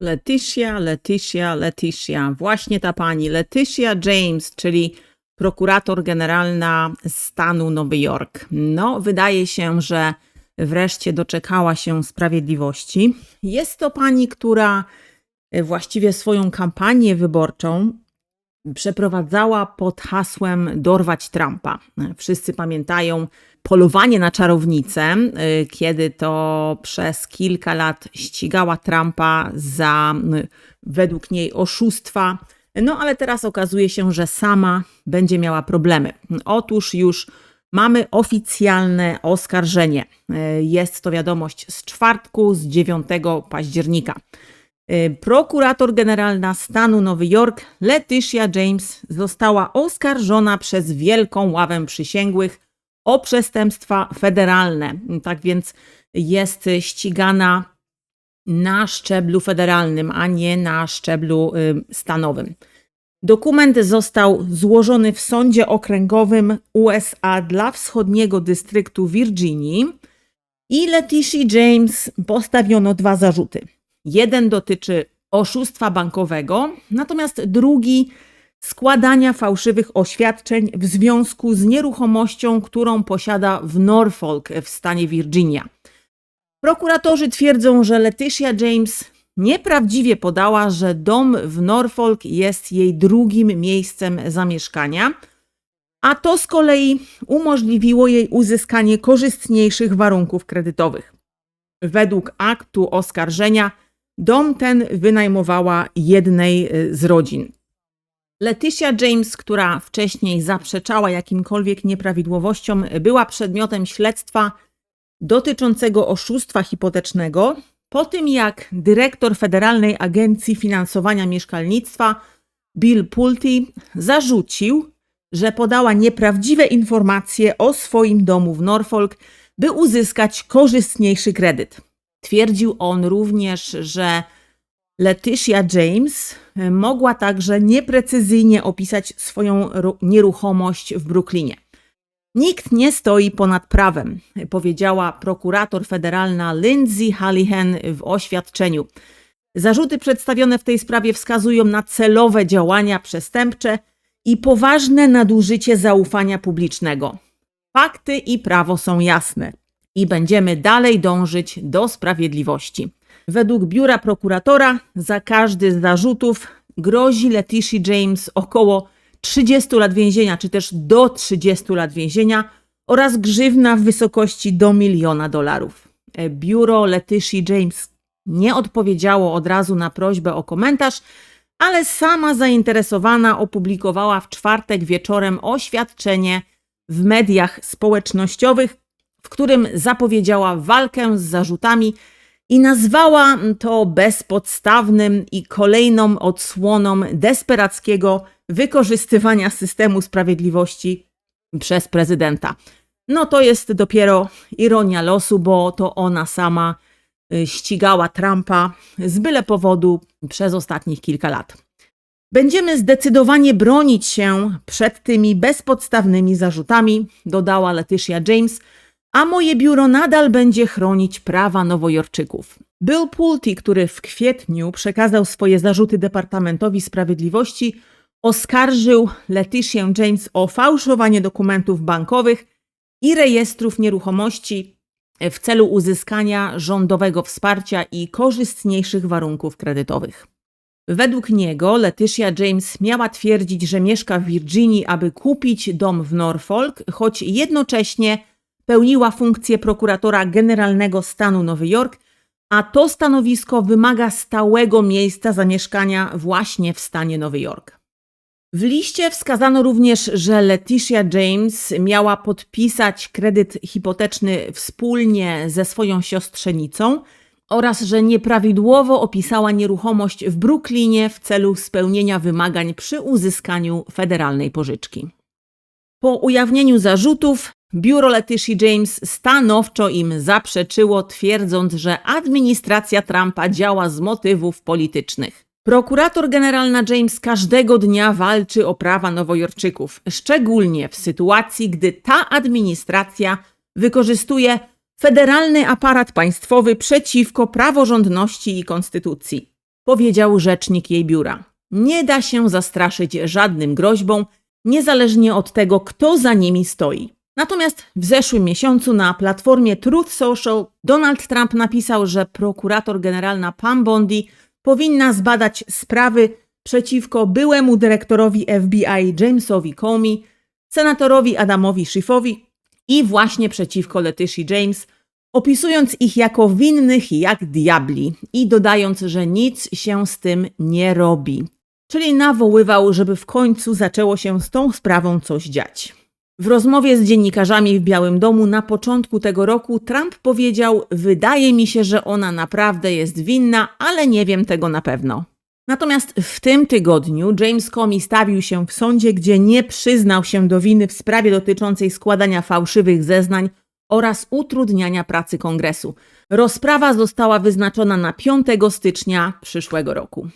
Leticia, Leticia, Leticia. Właśnie ta pani, Leticia James, czyli prokurator generalna stanu Nowy Jork. No, wydaje się, że wreszcie doczekała się sprawiedliwości. Jest to pani, która właściwie swoją kampanię wyborczą przeprowadzała pod hasłem dorwać Trumpa. Wszyscy pamiętają polowanie na czarownicę, y, kiedy to przez kilka lat ścigała Trumpa za y, według niej oszustwa. No ale teraz okazuje się, że sama będzie miała problemy. Otóż już mamy oficjalne oskarżenie. Y, Jest to wiadomość z czwartku, z 9 października. Y, Prokurator generalna stanu Nowy Jork, Leticia James, została oskarżona przez Wielką Ławę Przysięgłych o przestępstwa federalne. Tak więc jest ścigana na szczeblu federalnym, a nie na szczeblu y, stanowym. Dokument został złożony w sądzie okręgowym USA dla wschodniego dystryktu Virginii i Leticia James postawiono dwa zarzuty. Jeden dotyczy oszustwa bankowego, natomiast drugi składania fałszywych oświadczeń w związku z nieruchomością, którą posiada w Norfolk w stanie Virginia. Prokuratorzy twierdzą, że Leticia James nieprawdziwie podała, że dom w Norfolk jest jej drugim miejscem zamieszkania, a to z kolei umożliwiło jej uzyskanie korzystniejszych warunków kredytowych. Według aktu oskarżenia dom ten wynajmowała jednej y, z rodzin. Leticia James, która wcześniej zaprzeczała jakimkolwiek nieprawidłowościom, była przedmiotem śledztwa dotyczącego oszustwa hipotecznego po tym, jak dyrektor Federalnej Agencji Finansowania Mieszkalnictwa Bill Pulte zarzucił, że podała nieprawdziwe informacje o swoim domu w Norfolk, by uzyskać korzystniejszy kredyt. Twierdził on również, że Leticia James e, mogła także nieprecyzyjnie opisać swoją ru- nieruchomość w Brooklynie. Nikt nie stoi ponad prawem, powiedziała prokurator federalna Lindsay Hallihan w oświadczeniu. Zarzuty przedstawione w tej sprawie wskazują na celowe działania przestępcze i poważne nadużycie zaufania publicznego. Fakty i prawo są jasne i będziemy dalej dążyć do sprawiedliwości. Według biura prokuratora za każdy z zarzutów grozi Leticia James około 30 lat więzienia, czy też do 30 lat więzienia oraz grzywna w wysokości do miliona dolarów. Biuro Leticia James nie odpowiedziało od razu na prośbę o komentarz, ale sama zainteresowana opublikowała w czwartek wieczorem oświadczenie w mediach społecznościowych, w którym zapowiedziała walkę z zarzutami i nazwała to bezpodstawnym i kolejną odsłoną desperackiego wykorzystywania systemu sprawiedliwości przez prezydenta. No to jest dopiero ironia losu, bo to ona sama y, ścigała Trumpa z byle powodu przez ostatnich kilka lat. Będziemy zdecydowanie bronić się przed tymi bezpodstawnymi zarzutami, dodała Leticia James, a moje biuro nadal będzie chronić prawa nowojorczyków. Bill Pulte, który w kwietniu przekazał swoje zarzuty Departamentowi Sprawiedliwości, oskarżył Letitię James o fałszowanie dokumentów bankowych i rejestrów nieruchomości w celu uzyskania rządowego wsparcia i korzystniejszych warunków kredytowych. Według niego Leticia James miała twierdzić, że mieszka w Virginii, aby kupić dom w Norfolk, choć jednocześnie pełniła funkcję prokuratora generalnego stanu Nowy Jork, a to stanowisko wymaga stałego miejsca zamieszkania właśnie w stanie Nowy Jork. W liście wskazano również, że Leticia James miała podpisać kredyt hipoteczny wspólnie ze swoją siostrzenicą oraz że nieprawidłowo opisała nieruchomość w Brooklynie w celu spełnienia wymagań przy uzyskaniu federalnej pożyczki. Po ujawnieniu zarzutów, biuro Leticia James stanowczo im zaprzeczyło, twierdząc, że administracja Trumpa działa z motywów politycznych. Prokurator generalna James każdego dnia walczy o prawa nowojorczyków, szczególnie w sytuacji, gdy ta administracja wykorzystuje federalny aparat państwowy przeciwko praworządności i konstytucji. powiedział rzecznik jej biura. Nie da się zastraszyć żadnym groźbą, niezależnie od tego, kto za nimi stoi. Natomiast w zeszłym miesiącu na platformie Truth Social Donald Trump napisał, że prokurator generalna Pam Bondi powinna zbadać sprawy przeciwko byłemu dyrektorowi FBI Jamesowi Comey, senatorowi Adamowi Schiffowi i właśnie przeciwko Leticji James, opisując ich jako winnych jak diabli i dodając, że nic się z tym nie robi. Czyli nawoływał, żeby w końcu zaczęło się z tą sprawą coś dziać. W rozmowie z dziennikarzami w Białym Domu na początku tego roku Trump powiedział: Wydaje mi się, że ona naprawdę jest winna, ale nie wiem tego na pewno. Natomiast w tym tygodniu James Comey stawił się w sądzie, gdzie nie przyznał się do winy w sprawie dotyczącej składania fałszywych zeznań oraz utrudniania pracy kongresu. Rozprawa została wyznaczona na 5 stycznia przyszłego roku.